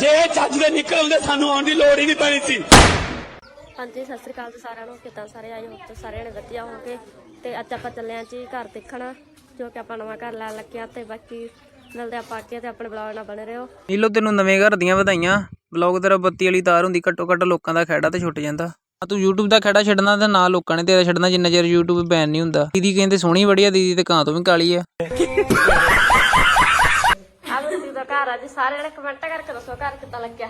ਜੇ ਇਹ ਚੱਜ ਦੇ ਨਿਕਲਦੇ ਸਾਨੂੰ ਆਉਣ ਦੀ ਲੋੜ ਹੀ ਨਹੀਂ ਪੈਣੀ ਸੀ। ਹਾਂਜੀ ਸਤਿ ਸ੍ਰੀ ਅਕਾਲ ਜੀ ਸਾਰਿਆਂ ਨੂੰ। ਕਿੱਦਾਂ ਸਾਰੇ ਆਏ? ਹੋ ਤੇ ਸਾਰਿਆਂ ਨੇ ਵਧੀਆ ਹੋਣਗੇ ਤੇ ਅੱਜ ਆਪਾਂ ਚੱਲੇ ਆਂ ਜੀ ਘਰ ਦੇਖਣਾ ਜੋ ਕਿ ਆਪਾਂ ਨਵਾਂ ਘਰ ਲੈਣ ਲੱਗੇ ਆਂ ਤੇ ਬਾਕੀ ਮਿਲਦੇ ਆਪਾਂ ਅੱਗੇ ਤੇ ਆਪਣੇ ਬਲੌਗ ਨਾਲ ਬਣੇ ਰਹੋ। ਨੀਲੋ ਤੈਨੂੰ ਨਵੇਂ ਘਰ ਦੀਆਂ ਵਧਾਈਆਂ। ਬਲੌਗ ਤੇਰਾ ਬੱਤੀ ਵਾਲੀ ਤਾਰ ਹੁੰਦੀ ਘੱਟੋ ਘੱਟ ਲੋਕਾਂ ਦਾ ਖਹਿੜਾ ਤੇ ਛੁੱਟ ਜਾਂਦਾ। ਆ ਤੂੰ YouTube ਦਾ ਖਹਿੜਾ ਛੱਡਣਾ ਤੇ ਨਾ ਲੋਕਾਂ ਨੇ ਤੇਰਾ ਛੱਡਣਾ ਜਿੰਨਾ ਚਿਰ YouTube ਬੈਨ ਨਹੀਂ ਹੁੰਦਾ। ਦੀਦੀ ਕਹਿੰਦੇ ਸੋਹਣੀ ਬੜੀ ਆ ਦੀਦੀ ਤੇ ਕਾਂ ਤੋਂ ਵੀ ਕਾਲੀ ਆ। ਦਾ ਘਰ ਆ ਜੀ ਸਾਰਿਆਂ ਨੇ ਕਮੈਂਟ ਕਰਕੇ ਦੱਸੋ ਘਰ ਕਿੱਦਾਂ ਲੱਗਿਆ।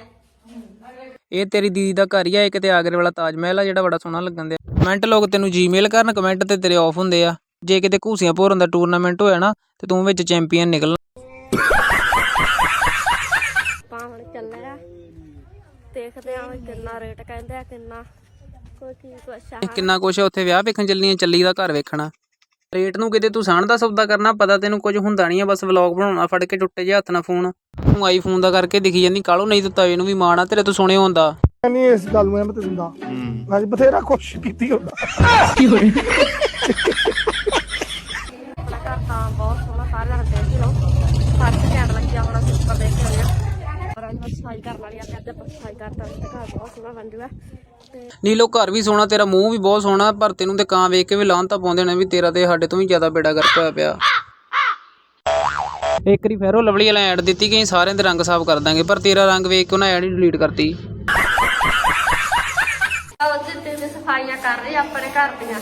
ਇਹ ਤੇਰੀ ਦੀਦੀ ਦਾ ਘਰ ਹੀ ਆ ਇੱਕ ਤੇ ਆਗਰੇ ਵਾਲਾ ਤਾਜ ਮਹਿਲ ਆ ਜਿਹੜਾ ਬੜਾ ਸੋਹਣਾ ਲੱਗਣ ਦਿਆ। ਕਮੈਂਟ ਲੋਕ ਤੈਨੂੰ ਜੀਮੇਲ ਕਰਨ ਕਮੈਂਟ ਤੇ ਤੇਰੇ ਆਫ ਹੁੰਦੇ ਆ। ਜੇ ਕਿਤੇ ਘੂਸੀਆਂ ਭੋਰਨ ਦਾ ਟੂਰਨਾਮੈਂਟ ਹੋਇਆ ਨਾ ਤੇ ਤੂੰ ਵਿੱਚ ਚੈਂਪੀਅਨ ਨਿਕਲ ਆਪਾਂ ਹੁਣ ਚੱਲੇ ਆ। ਦੇਖਦੇ ਆ ਕਿੰਨਾ ਰੇਟ ਕਹਿੰਦੇ ਆ ਕਿੰਨਾ ਕੋਈ ਕੀ ਕੁਛ ਆ ਕਿੰਨਾ ਕੁਛ ਆ ਉੱਥੇ ਵਿਆਹ ਵੇਖਣ ਚੱਲੀਆਂ ਚੱਲੀ ਦਾ ਘਰ ਵੇਖਣਾ। ਰੇਟ ਨੂੰ ਕਿਤੇ ਤੂੰ ਸਾਣ ਦਾ ਸੌਦਾ ਕਰਨਾ ਪਤਾ ਤੈਨੂੰ ਕੁਝ ਹੁੰਦਾ ਨਹੀਂ ਆ ਬਸ ਵਲੌਗ ਬਣਾਉਣਾ ਫੜ ਕੇ ਟੁੱਟੇ ਜਿਹੇ ਹੱਥ ਨਾਲ ਫੋਨ। ਤੂੰ ਆਈਫੋਨ ਦਾ ਕਰਕੇ ਦਿਖੀ ਜਾਂਦੀ ਕਾਲੋ ਨਹੀਂ ਦਿੱਤਾ ਇਹਨੂੰ ਵੀ ਮਾਣ ਆ ਤੇਰੇ ਤੋਂ ਸੁਣੇ ਹੁੰਦਾ। ਨਹੀਂ ਇਸ ਗੱਲ ਨੂੰ ਮੈਂ ਤੇ ਦਿੰਦਾ ਮੈਂ ਅੱਜ ਬਥੇਰਾ ਕੋਸ਼ਿਸ਼ ਕੀਤੀ ਹੁੰਦਾ। ਆਪਣਾ ਘਰ ਤਾਂ ਬਹੁਤ ਸੋਹਣਾ ਸਾਰਿਆਂ ਨੇ ਦੇਖ ਹੀ ਲਓ ਫਰਸ਼ ਘੈਂਟ ਲੱਗਿਆ ਹੋਣਾ ਸੀ ਉੱਪਰ ਦੇਖ ਲਿਆ ਸਫ਼ਾਈ ਕਰਨ ਵਾਲੀ ਆ ਤੇ ਅੱਜ ਆਪਾਂ ਸਫ਼ਾਈ ਕਰਤਾ ਤੇ ਘਰ ਬਹੁਤ ਸੋਹਣਾ ਬਣ ਜੂਗਾ। ਤੇ ਨੀਲੋ ਘਰ ਵੀ ਸੋਹਣਾ ਤੇਰਾ ਮੂੰਹ ਵੀ ਬਹੁਤ ਸੋਹਣਾ ਪਰ ਤੈਨੂੰ ਤੇ ਕਾਂ ਵੇਖ ਕੇ ਵੀ ਲਾਹਨ ਤਾਂ ਪਾਉਂਦੇ ਨੇ ਵੀ ਤੇਰਾ ਤੇ ਸਾਡੇ ਤੋਂ ਵੀ ਜ਼ਿਆਦਾ ਬੇੜਾ ਗਰਕ ਹੋਇਆ ਪਿਆ। ਇੱਕ ਵਾਰੀ ਫੇਰੋ ਲਵਲੀ ਵਾਲਾ ਐਡ ਦਿੱਤੀ ਕਿ ਅਸੀਂ ਸਾਰਿਆਂ ਦੇ ਰੰਗ ਸਾਫ਼ ਕਰ ਦਾਂਗੇ ਪਰ ਤੇਰਾ ਰੰਗ ਵੇਖ ਕੇ ਉਹਨਾਂ ਐਡ ਹੀ ਡਿਲੀਟ ਕਰਤੀ। ਉਹ ਜਿੱਤੇ ਦੀ ਸਫਾਈਆਂ ਕਰ ਰਹੀ ਆ ਆਪਣੇ ਘਰ ਦੀਆਂ।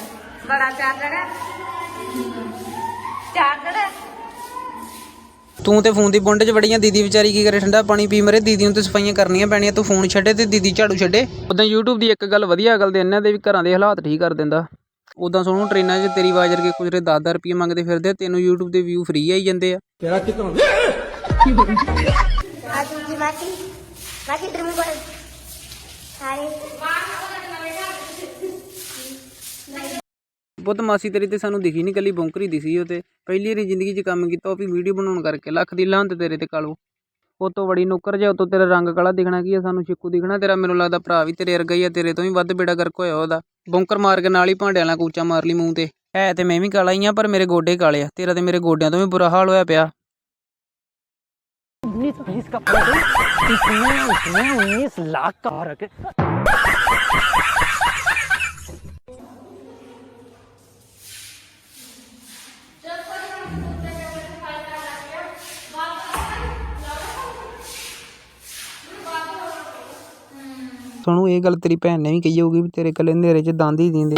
ਬੜਾ ਚਾਰਜਰ ਹੈ ਚਾਰਜਰ ਹੈ ਤੂੰ ਤੇ ਫੋਨ ਦੀ ਬੁੰਡ 'ਚ ਵੜੀਆਂ ਦੀਦੀ ਵਿਚਾਰੀ ਕੀ ਕਰੇ? ਠੰਡਾ ਪਾਣੀ ਪੀ ਮਰੇ ਦੀਦੀ ਨੂੰ ਤੇ ਸਫਾਈਆਂ ਕਰਨੀਆਂ ਪੈਣੀਆਂ ਤੂੰ ਫੋਨ ਛੱਡੇ ਤੇ ਦੀਦੀ ਝਾੜੂ ਛੱਡੇ। ਉਦਾਂ YouTube ਦੀ ਇੱਕ ਗੱਲ ਵਧੀਆ ਗੱਲ ਦੇ ਇਹਨਾਂ ਦੇ ਵੀ ਘਰਾਂ ਦੇ ਹਾਲਾਤ ਠੀਕ ਕਰ ਦਿੰਦਾ। ਉਦਾਂ ਸੋਨੂੰ ਟ੍ਰੇਨਾਂ 'ਚ ਤੇਰੀ ਆਵਾਜ਼ ਵਰਗੇ ਕੁਝ ਰੇ 10-10 ਰੁਪਏ ਮੰਗਦੇ ਫਿਰਦੇ ਤੈਨੂੰ YouTube ਦੇ ਵਿਊ ਫ੍ਰੀ ਆਈ ਜਾਂਦੇ ਆ। ਤੇਰਾ ਕਿਤਨਾ ਆਜੂ ਜੀ ਮਾਸੀ ਮਾਸੀ ਡਰਮ ਕੋਲ ਸਾਰੇ। ਵਾਹ ਉਹਨਾਂ ਦਾ ਨਵੇਂ ਘਰ ਮਾਸੀ ਤੇਰੀ ਤੇ ਸਾਨੂੰ ਦਿਖੀ ਨਹੀਂ ਕੱਲੀ ਬੌਂਕਰੀ ਦਿਸੀ ਉਹ ਤੇ। ਪਹਿਲੀ ਵਾਰੀ ਜ਼ਿੰਦਗੀ 'ਚ ਕੰਮ ਕੀਤਾ, ਉਹ ਵੀ ਵੀਡੀਓ ਬਣਾਉਣ ਕਰਕੇ। ਲੱਖ ਦੀ ਲਾਹਨ ਤੇਰੇ ਤੇ ਕਾਲੋ। ਉਹ ਤੋਂ ਬੜੀ ਨੁੱਕਰ ਜਾ ਉਤੋਂ ਤੇਰਾ ਰੰਗ ਕਾਲਾ ਦਿਖਣਾ ਕੀ ਆ, ਸਾਨੂੰ ਚਿੱਕੂ ਦਿਖਣਾ ਤੇਰਾ। ਮੈਨੂੰ ਲੱਗਦਾ ਭਰਾ ਵੀ ਤੇਰੇ ਵਰਗਾ ਹੀ ਆ, ਤੇਰੇ ਤੋਂ ਵੀ ਵੱਧ ਬੇੜਾ ਗਰਕ ਹੋਇਆ ਉਹਦਾ। ਬੌਂਕਰ ਮਾਰ ਕੇ ਨਾਲ ਹੀ ਭਾਂਡਿਆਂ ਨਾਲ ਕੂਚਾ ਮਾਰ ਲਈ ਮੂੰਹ ਤੇ। ਹੈ ਤੇ ਮੈਂ ਵੀ ਕਾਲਾ ਹੀ ਆ, ਪਰ ਮੇਰੇ ਗੋਡੇ ਕਾਲੇ ਆ। ਤੇਰਾ ਤੇ ਮੇਰੇ ਗੋਡਿਆਂ ਤੋਂ ਵੀ ਬੁਰਾ ਹਾਲ ਹੋਇਆ ਪਿਆ। ਤੁਹਾਨੂੰ ਇਹ ਗੱਲ ਤੇਰੀ ਭੈਣ ਨੇ ਵੀ ਕਹੀ ਹੋਊਗੀ ਵੀ ਤੇਰੇ ਕੱਲੇ ਹਨੇਰੇ 'ਚ ਦੰਦ ਹੀ ਦਿੰਦੇ।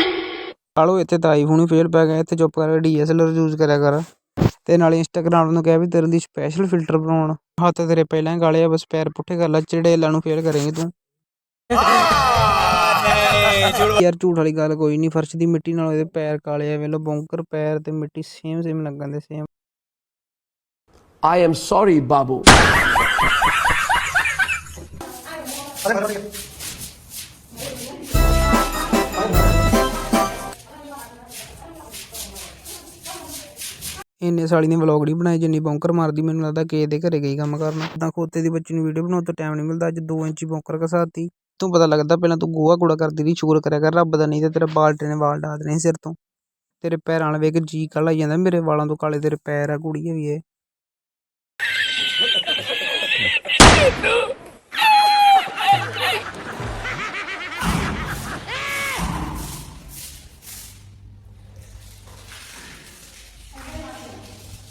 ਕਾਲੋ ਇੱਥੇ ਤਾਂ ਆਈਫੋਨ ਹੀ ਫੇਲ ਪੈ ਗਿਆ ਇੱਥੇ ਚੁੱਪ ਕਰਕੇ ਡੀਐਸਐਲਆਰ ਯੂਜ਼ ਕਰਿਆ ਕਰ। ਤੇ ਨਾਲੇ ਇੰਸਟਾਗ੍ਰਾਮ ਨੂੰ ਕਿਹਾ ਵੀ ਤੇਰੇ ਦੀ ਸਪੈਸ਼ਲ ਫਿਲਟਰ ਬਣਾਉਣ। ਹੱਥ ਤੇਰੇ ਪਹਿਲਾਂ ਕਾਲੇ ਆ ਬਸ ਪੈਰ ਪੁੱਠੇ ਕਰ ਲੈ ਚੜੇਲਾਂ ਨੂੰ ਫੇਲ ਕਰੇਂਗੇ ਤੂੰ। ਯਾਰ ਝੂਠ ਵਾਲੀ ਗੱਲ ਕੋਈ ਨਹੀਂ ਫਰਸ਼ ਦੀ ਮਿੱਟੀ ਨਾਲ ਇਹਦੇ ਪੈਰ ਕਾਲੇ ਆ ਵੇਲੋ ਬੌਂਕਰ ਪੈਰ ਤੇ ਮਿੱਟੀ ਸੇਮ ਸੇਮ ਲੱਗਣ ਦੇ same I am sorry, Babu. ਇੰਨੇ ਸਾਲੀ ਨੇ ਵਲੌਗ ਨਹੀਂ ਬਣਾਏ, ਜਿੰਨੀ ਬੌਂਕਰ ਮਾਰਦੀ, ਮੈਨੂੰ ਲੱਗਦਾ ਕਿ ਇਹਦੇ ਘਰੇ ਗਈ ਕੰਮ ਕਰਨ। ਤਾਂ ਖੋਤੇ ਦੀ ਬੱਚੀ ਨੂੰ ਵੀਡੀਓ ਬਣਾਉਣ ਤੋਂ ਟਾਈਮ ਨਹੀਂ ਮਿਲਦਾ, ਅੱਜ 2 ਇੰਚੀ ਬੌਂਕਰ ਘਸਾਤੀ। ਤੂੰ ਪਤਾ ਲੱਗਦਾ ਪਹਿਲਾਂ ਤੂੰ ਗੋਹਾ ਕੂੜਾ ਕਰਦੀ ਰਹੀ ਸ਼ੁਕਰ ਕਰਿਆ ਕਰ, ਰੱਬ ਦਾ ਨਹੀਂ ਤੇ ਤੇਰਾ ਬਾਲਟੇ ਨੇ ਵਾਲ ਡਾ ਦੇਣੇ ਸੀ ਸਿਰ ਤੋਂ। ਤੇਰੇ ਪੈਰਾਂ ਵਾਲਾ ਵੇਖ ਜੀ ਕਾਲਾ ਜਾਂਦਾ ਮੇਰੇ ਵਾਲਾਂ ਤੋਂ, ਕਾਲੇ ਤੇਰੇ ਪੈਰ ਆ ਕੁੜੀਏ ਵੀ ਇਹ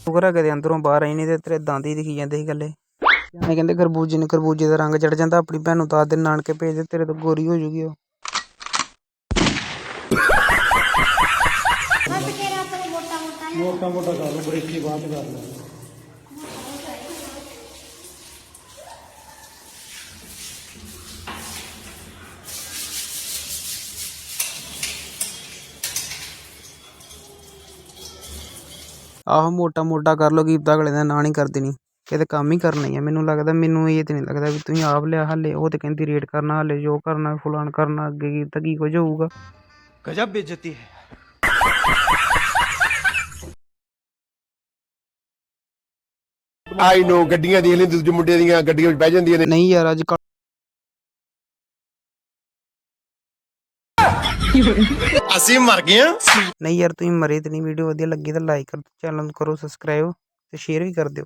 ਸ਼ੁਕਰ ਹੈ ਕਦੇ ਅੰਦਰੋਂ ਬਾਹਰ ਆਈ ਨਹੀਂ ਤੇ ਤੇਰੇ ਦੰਦ ਹੀ ਦਿਖੀ ਜਾਂਦੇ ਸੀ ਗੱਲੇ ਮੈਂ ਕਹਿੰਦੇ ਖਰਬੂਜੇ ਨੂੰ ਖਰਬੂਜੇ ਦਾ ਰੰਗ ਚੜ ਜਾਂਦਾ ਆਪਣੀ ਭੈਣ ਨੂੰ ਤਾਂ ਦਿਨ ਨਾਨਕੇ ਭੇਜ ਦੇ ਤੇਰੇ ਤੋਂ ਗੋਰੀ ਹੋ ਜੂਗੀ ਉਹ। ਆਹੋ ਮੋਟਾ ਮੋਟਾ ਕਰ ਲਓ ਕੀਪਤਾ ਅਗਲੇ ਦਾ ਨਾ ਨਹੀਂ ਕਰ ਦੇਣੀ ਇਹ ਤਾਂ ਕੰਮ ਹੀ ਕਰਨਾ ਹੀ ਆ ਮੈਨੂੰ ਲੱਗਦਾ ਮੈਨੂੰ ਇਹ ਤਾਂ ਨਹੀਂ ਲੱਗਦਾ ਵੀ ਤੁਸੀਂ ਆਪ ਲਿਆ ਹਾਲੇ ਉਹ ਤਾਂ ਕਹਿੰਦੀ ਰੇਟ ਕਰਨਾ ਹਾਲੇ ਜੋ ਕਰਨਾ ਫਲਾਣ ਕਰਨਾ ਅੱਗੇ ਕੀਤਾ ਕੀ ਕੁਝ ਹੋਊਗਾ। ਗਜਬ ਬੇਇੱਜ਼ਤੀ ਹੈ। ਆਈ ਨੋ ਗੱਡੀਆਂ ਦੇਖ ਲਈ ਤੁਸੀਂ ਮੁੰਡੇ ਦੀਆਂ ਗੱਡੀਆਂ ਵਿੱਚ ਬਹਿ ਜਾਂਦੀਆਂ ਨੇ। ਨਹੀਂ ਯਾਰ ਅੱਜ ਕੱਲ੍ਹ ਅਸੀਂ ਮਰ ਗਏ ਆ ਨਹੀਂ ਯਾਰ, ਤੁਸੀਂ ਮਰੇ ਤੇ ਨਹੀਂ, ਵੀਡੀਓ ਵਧੀਆ ਲੱਗੀ ਤਾਂ ਲਾਈਕ ਕਰ ਚੈਨਲ ਨੂੰ ਕਰੋ ਸਬਸਕ੍ਰਾਈਬ ਤੇ ਸ਼ੇਅਰ ਵੀ ਕਰ ਦਿਓ।